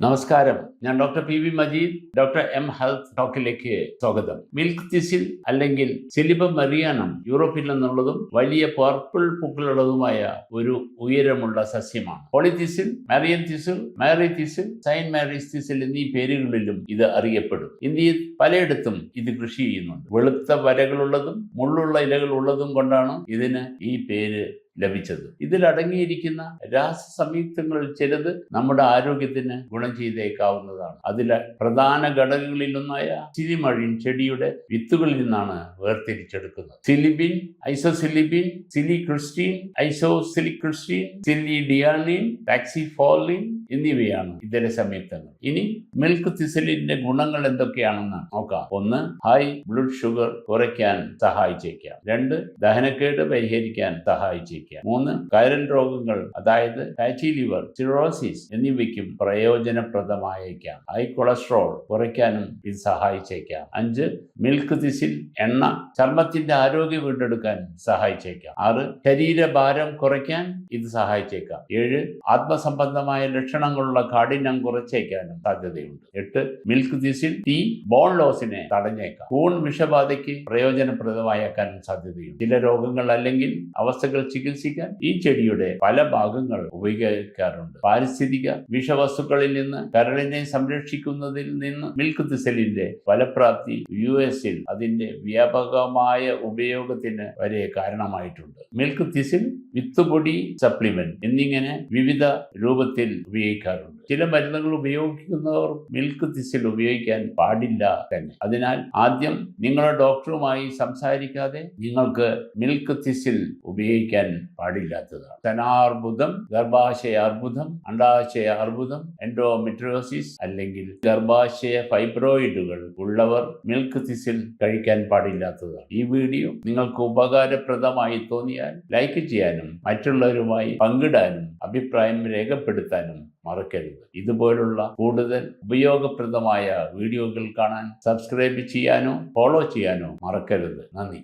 നമസ്കാരം. ഞാൻ doctor P V Majeed doctor M health ടോക്കിലേക്ക് സ്വാഗതം. മിൽക്ക് തിസിൽ അല്ലെങ്കിൽ സിലിബം മറിയാനം യൂറോപ്പിൽ നിന്നുള്ളതും വലിയ പർപ്പിൾ പൂക്കളുള്ളതുമായ ഒരു ഉയരമുള്ള സസ്യമാണ്. പോളിതിസിൽ Marian thistle Mary thistle saint Mary's thistle എന്നീ പേരുകളിലും ഇത് അറിയപ്പെടും. ഇന്ത്യയിൽ പലയിടത്തും ഇത് കൃഷി ചെയ്യുന്നുണ്ട്. വെളുത്ത വരകളുള്ളതും മുള്ളുള്ള ഇലകൾ ഉള്ളതും കൊണ്ടാണ് ഇതിന് ഈ പേര് ലഭിച്ചത്. ഇതിൽ അടങ്ങിയിരിക്കുന്ന രാസസംയുക്തങ്ങളിൽ ചിലത് നമ്മുടെ ആരോഗ്യത്തിന് ഗുണം ചെയ്തേക്കാവുന്നതാണ്. അതിലെ പ്രധാന ഘടകങ്ങളിലൊന്നായ സിലിമഴിൻ ചെടിയുടെ വിത്തുകളിൽ നിന്നാണ് വേർതിരിച്ചെടുക്കുന്നത്. സിലിബിൻ ഐസോസിലിബിൻ സിലിക്രിസ്റ്റീൻ ഐസോസിലിക്രിസ്റ്റീൻ സിലിഡിയാനിൻ ടാക്സിഫോളിൻ എന്നിവയാണ് ഇതര സംയുക്തങ്ങൾ. ഇനി മിൽക്ക് തിസലിന്റെ ഗുണങ്ങൾ എന്തൊക്കെയാണെന്ന് നോക്കാം. ഒന്ന് ഹൈ ബ്ലഡ് ഷുഗർ കുറയ്ക്കാൻ സഹായിച്ചേക്കാം രണ്ട് ദഹനക്കേട് പരിഹരിക്കാൻ സഹായിച്ചേക്കാം മൂന്ന് കയറൽ രോഗങ്ങൾ അതായത് ഫാറ്റി ലിവർ സിറോസിസ് എന്നിവയ്ക്കും പ്രയോജനപ്രദമായേക്കാം. ഹൈ കൊളസ്ട്രോൾ കുറയ്ക്കാനും ഇത് സഹായിച്ചേക്കാം. അഞ്ച് മിൽക്ക് തിസിൽ എണ്ണ ചർമ്മത്തിന്റെ ആരോഗ്യം വീണ്ടെടുക്കാൻ സഹായിച്ചേക്കാം. ആറ് ശരീരഭാരം കുറയ്ക്കാൻ ഇത് സഹായിച്ചേക്കാം. ഏഴ് ആത്മസംബന്ധമായ ലക്ഷണങ്ങളുള്ള കാഠിന്യം കുറച്ചേക്കാനും സാധ്യതയുണ്ട്. എട്ട് മിൽക്ക് തിസിൽ തീ ബോൺ ലോസിനെ തടഞ്ഞേക്കാം. കൂൺ വിഷബാധയ്ക്ക് പ്രയോജനപ്രദമായേക്കാനും സാധ്യതയുണ്ട്. ചില രോഗങ്ങൾ അല്ലെങ്കിൽ അവസ്ഥകൾ ചികിത്സിക്കാൻ ഈ ചെടിയുടെ പല ഭാഗങ്ങൾ ഉപയോഗിക്കാറുണ്ട്. പാരിസ്ഥിതിക വിഷവസ്തുക്കളിൽ നിന്ന് കരളിനെ സംരക്ഷിക്കുന്നതിൽ നിന്ന് മിൽക്ക് തിസലിന്റെ ഫലപ്രാപ്തി യു എസിൽ അതിന്റെ വ്യാപകമായ ഉപയോഗത്തിന് വരെ കാരണമായിട്ടുണ്ട്. മിൽക്ക് തിസിൽ വിത്തുപൊടി സപ്ലിമെന്റ് എന്നിങ്ങനെ വിവിധ രൂപത്തിൽ ഉപയോഗിക്കാറുണ്ട്. ചില മരുന്നുകൾ ഉപയോഗിക്കുന്നവർ മിൽക്ക് തിസിൽ ഉപയോഗിക്കാൻ പാടില്ല തന്നെ. അതിനാൽ ആദ്യം നിങ്ങളുടെ ഡോക്ടറുമായി സംസാരിക്കാതെ നിങ്ങൾക്ക് മിൽക്ക് തിസിൽ ഉപയോഗിക്കാൻ പാടില്ലാത്തതാണ്. ധനാർബുദം ഗർഭാശയ അർബുദം അണ്ടാശയ അർബുദം എൻഡോമെട്രിയോസിസ് അല്ലെങ്കിൽ ഗർഭാശയ ഫൈബ്രോയിഡുകൾ ഉള്ളവർ മിൽക്ക് തിസിൽ കഴിക്കാൻ പാടില്ലാത്തതാണ്. ഈ വീഡിയോ നിങ്ങൾക്ക് ഉപകാരപ്രദമായി തോന്നിയാൽ ലൈക്ക് ചെയ്യാനും മറ്റുള്ളവരുമായി പങ്കിടാനും അഭിപ്രായം രേഖപ്പെടുത്താനും മറക്കരുത്. ഇതുപോലുള്ള കൂടുതൽ ഉപയോഗപ്രദമായ വീഡിയോകൾ കാണാൻ സബ്സ്ക്രൈബ് ചെയ്യാനോ ഫോളോ ചെയ്യാനോ മറക്കരുത്. നന്ദി.